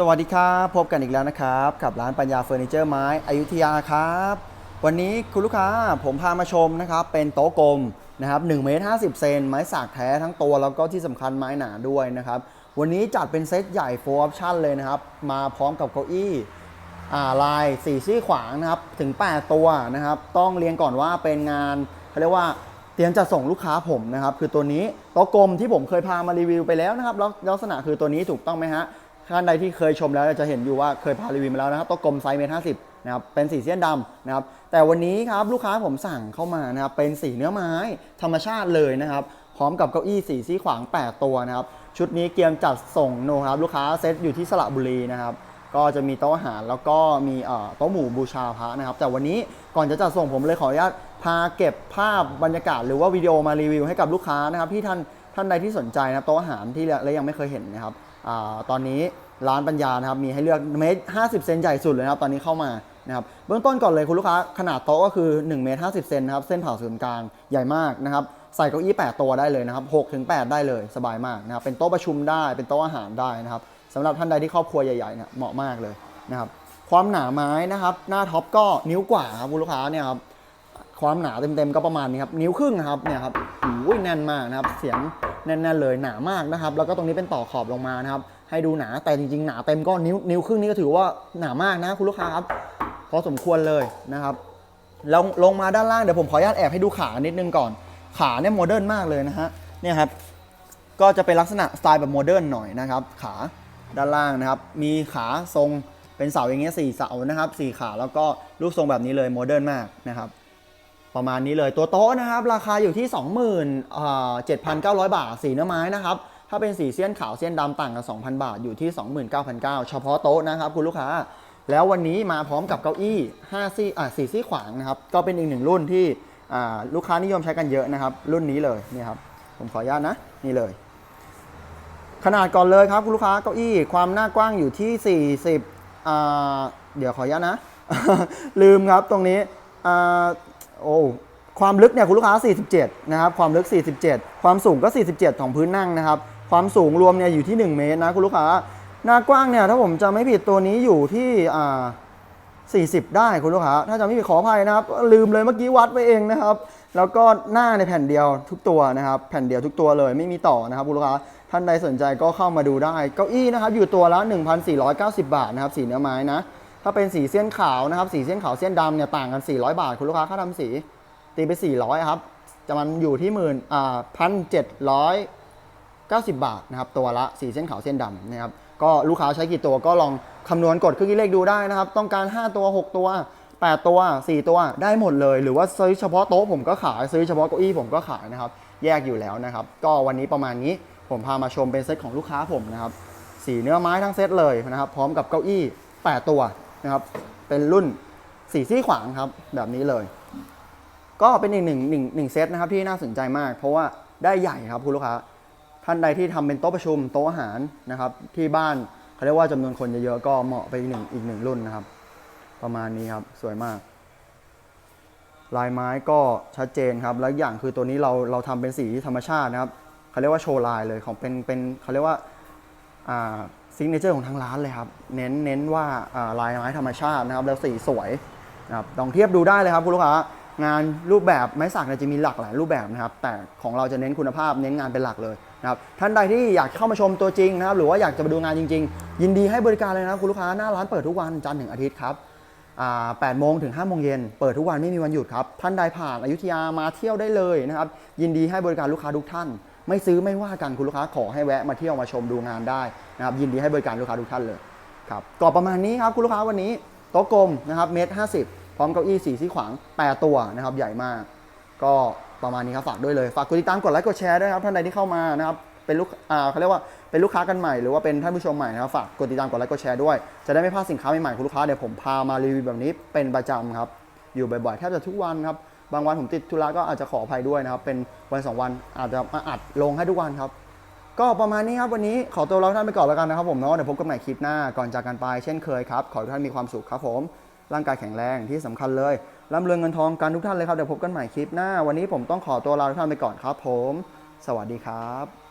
สวัสดีครับ พบกันอีกแล้วนะครับ กับร้านปัญญาเฟอร์นิเจอร์ไม้อยุธยาครับ วันนี้คุณลูกค้าผมพามาชมนะครับ เป็นโต๊ะกลมนะครับ1เมตร50 เซนไม้สักแท้ทั้งตัวแล้วก็ที่สำคัญไม้หนาด้วยนะครับ วันนี้จัดเป็นเซตใหญ่ full option เลยนะครับ มาพร้อมกับเก้าอี้ลายสี่ซี่ขวางนะครับ ถึง 8 ตัวนะครับ ต้องเรียนก่อนว่าเป็นงานเขาเรียกว่าเตรียมจะส่งลูกค้าผมนะครับ คือตัวนี้โต๊ะกลมที่ผมเคยพามารีวิวไปแล้วนะครับลักษณะคือตัวนี้ถูกต้องไหมฮะ ท่านใดที่เคยชมแล้วจะเห็นอยู่ว่าเคยพารีวิวมาแล้วนะครับโต๊ะกลมไซส์เมตรห้าสิบนะครับเป็นสีเส้นดำนะครับแต่วันนี้ครับลูกค้าผมสั่งเข้ามานะครับเป็นสีเนื้อไม้ธรรมชาติเลยนะครับพร้อมกับเก้าอี้สีซีขวาง 8 ตัวนะครับชุดนี้เกียมจัดส่งโนครับลูกค้าเซตอยู่ที่สระบุรีนะครับก็จะมีโต๊ะอาหารแล้วก็มีโต๊ะหมู่บูชาพระนะครับ แต่วันนี้ก่อนจะจัดส่งผมเลยขออนุญาตพาเก็บภาพบรรยากาศ หรือว่าวิดีโอมารีวิวให้กับลูกค้านะครับที่ท่าน ท่านใดที่สนใจนะครับโต๊ะอาหารที่และยังไม่เคยเห็นนะครับอตอนนี้ร้านปัญญานะครับมีให้เลือกเมตร50เซนใหญ่สุดเลยนะครับตอนนี้เข้ามานะครับเบื้องต้นก่อนเลยคุณลูกค้าขนาดโต๊ะก็คือ1เมตร50เซนนะครับเส้นผ่าศูนย์กลางใหญ่มากนะครับใส่เก้าอี้ 8 ตัวได้เลยนะครับ6ถึง8ได้เลยสบายมากนะครับเป็นโต๊ะประชุมได้เป็นโต๊ะอาหารได้นะครับสำหรับท่านใดที่ครอบครัวใหญ่ๆเนี่ยเหมาะมากเลยนะครับความหนาไม้นะครับหน้าท็อปก็นิ้วกว่าครับคุณลูกค้าเนี่ยครับความหนาเต็มๆก็ประมาณนี้ครับนิ้วครึ่งครับเนี่ยครับโอ้ยแน่นมากนะครับเสียง แน่นๆเลยหนามากนะครับ แล้วก็ตรงนี้เป็นต่อขอบลงมานะครับ ให้ดูหนาแต่จริงๆ หนาเต็มก็นิ้วนิ้วครึ่งนี่ก็ถือว่าหนามากนะคุณลูกค้าครับพอสมควรเลยนะครับลงลงมาด้านล่างเดี๋ยวผมขออนุญาตแอบให้ดูขานิดนึงก่อน ขาเนี่ยโมเดิร์นมากเลยนะฮะเนี่ยครับก็จะเป็นลักษณะสไตล์แบบโมเดิร์นหน่อยนะครับ ขาด้านล่างนะครับ มีขาทรงเป็นเสาอย่างเงี้ยสี่เสานะครับสี่ขาแล้วก็รูปทรงแบบนี้เลยโมเดิร์นมากนะครับ ประมาณนี้เลยตัวโต๊ะนะครับ ราคาอยู่ที่ 27,900 บาท สีเนื้อไม้นะครับ ถ้าเป็นสีเสี้ยนขาวเสี้ยนดำต่างกัน 2,000 บาทอยู่ที่ 29,900 เฉพาะโต๊ะนะครับคุณลูกค้า แล้ววันนี้มาพร้อมกับเก้าอี้5ซี่อะ4ซี่ขวางนะครับ ก็เป็นอีกหนึ่งรุ่นที่อ่าลูกค้านิยมใช้กันเยอะนะครับ รุ่นนี้เลยนี่ครับผมขออนุญาตนะนี่เลย ขนาดก่อนเลยครับคุณลูกค้าเก้าอี้ความหน้ากว้างอยู่ที่ 40อ่าเดี๋ยวขออนุญาตนะ ลืมครับตรงนี้ โอ้ความลึกเนี่ยคุณลูกค้า 47 นะครับ ความลึก 47 ความสูงก็ 47 ของพื้นนั่งนะครับ ความสูงรวมเนี่ยอยู่ที่ 1 เมตรนะคุณลูกค้า หน้ากว้างเนี่ยถ้าผมจะไม่ผิดตัวนี้อยู่ที่อ่า40 ได้คุณลูกค้า ถ้าจะไม่ผิดขออภัยนะครับ ลืมเลยเมื่อกี้วัดไปเองนะครับ แล้วก็หน้าในแผ่นเดียวทุกตัวนะครับ แผ่นเดียวทุกตัวเลยไม่มีต่อนะครับคุณลูกค้า ท่านใดสนใจก็เข้ามาดูได้ เก้าอี้นะครับอยู่ตัวละ 1,490 บาทนะครับสีเนื้อไม้นะ ถ้าเป็นสีเส้นขาวนะครับ สีเส้นขาวเส้นดำเนี่ยต่างกัน 400 บาท คุณลูกค้าค่าทำสีตีไป 400 ครับจะมันอยู่ที่หมื่นอ่าพันเจ็ดร้อย90บาทนะครับ ตัวละสีเส้นขาวเส้นดำนะครับ ก็ลูกค้าใช้กี่ตัวก็ลองคำนวณกดเครื่องคิดเลขดูได้นะครับ ต้องการ 5 ตัว 6 ตัว 8 ตัว 4 ตัวได้หมดเลย หรือว่าซื้อเฉพาะโต๊ะผมก็ขาย ซื้อเฉพาะเก้าอี้ผมก็ขายนะครับ แยกอยู่แล้วนะครับ ก็วันนี้ประมาณนี้ผมพามาชมเป็นเซตของลูกค้าผมนะครับ สีเนื้อไม้ทั้งเซตเลยนะครับ พร้อมกับเก้าอี้ 8 ตัว นะครับ เป็นรุ่นสีซี่ขวางครับ แบบนี้เลย ก็เป็นอีกหนึ่งหนึ่งหนึ่งเซตนะครับที่น่าสนใจมาก เพราะว่าได้ใหญ่ครับคุณลูกค้า ท่านใดที่ทำเป็นโต๊ะประชุมโต๊ะอาหารนะครับ ที่บ้านเขาเรียกว่าจำนวนคนเยอะๆก็เหมาะไปอีกหนึ่งอีกหนึ่งรุ่นนะครับ ประมาณนี้ครับสวยมาก ลายไม้ก็ชัดเจนครับ แล้วอย่างคือตัวนี้เราเราทำเป็นสีธรรมชาตินะครับเขาเรียกว่าโชว์ลายเลยของเป็นเป็นเขาเรียกว่าอ่า ซิงเนเจอร์ของทางร้านเลยครับ เน้นเน้นว่าลายไม้ธรรมชาตินะครับ แล้วสีสวยนะครับลองเทียบดูได้เลยครับคุณลูกค้างานรูปแบบไม้สักเนี่ยจะมีหลากหลายรูปแบบนะครับ แต่ของเราจะเน้นคุณภาพเน้นงานเป็นหลักเลยนะครับท่านใดที่อยากเข้ามาชมตัวจริงนะครับ หรือว่าอยากจะมาดูงานจริง ๆ ยินดีให้บริการเลยนะครับคุณลูกค้าหน้าร้านเปิดทุกวันจันทร์ถึงอาทิตย์ครับ8โมงถึง5โมงเย็นเปิดทุกวันไม่มีวันหยุดครับ ท่านใดผ่านอายุธยามาเที่ยวได้เลยนะครับ ยินดีให้บริการลูกค้าทุกท่าน ไม่ซื้อไม่ว่ากันคุณลูกค้าขอให้แวะมาเที่ยวมาชมดูงานได้นะครับยินดีให้บริการลูกค้าทุกท่านเลยครับก็ประมาณนี้ครับคุณลูกค้าวันนี้โต๊ะกลมนะครับเมตรห้าสิบพร้อมเก้าอี้สีซี่ขวาง8ตัวนะครับใหญ่มาก ก็ประมาณนี้ครับฝากด้วยเลยฝากกดติดตามกดไลค์กดแชร์ด้วยครับท่านใดที่เข้ามานะครับเป็นลูกอ่าเขาเรียกว่าเป็นลูกค้ากันใหม่หรือว่าเป็นท่านผู้ชมใหม่นะครับฝากกดติดตามกดไลค์กดแชร์ด้วยจะได้ไม่พลาดสินค้าใหม่ๆคุณลูกค้าเดี๋ยวผมพามารีวิวแบบนี้เป็นประจำครับอยู่บ่อยๆแทบจะทุกวันครับ บางวันผมติดธุระก็อาจจะขออภัยด้วยนะครับ เป็นวันสองวันอาจจะมาอัดลงให้ทุกวันครับ ก็ประมาณนี้ครับวันนี้ขอตัวเราท่านไปก่อนแล้วกันนะครับผมเนาะเดี๋ยวพบกันใหม่คลิปหน้าก่อนจากกันไปเช่นเคยครับ ขอให้ทุกท่านมีความสุขครับผมร่างกายแข็งแรงที่สำคัญเลยร่ำรวยเงินทองกันทุกท่านเลยครับเดี๋ยวพบกันใหม่คลิปหน้า วันนี้ผมต้องขอตัวลาทุกท่านไปก่อนครับผม สวัสดีครับ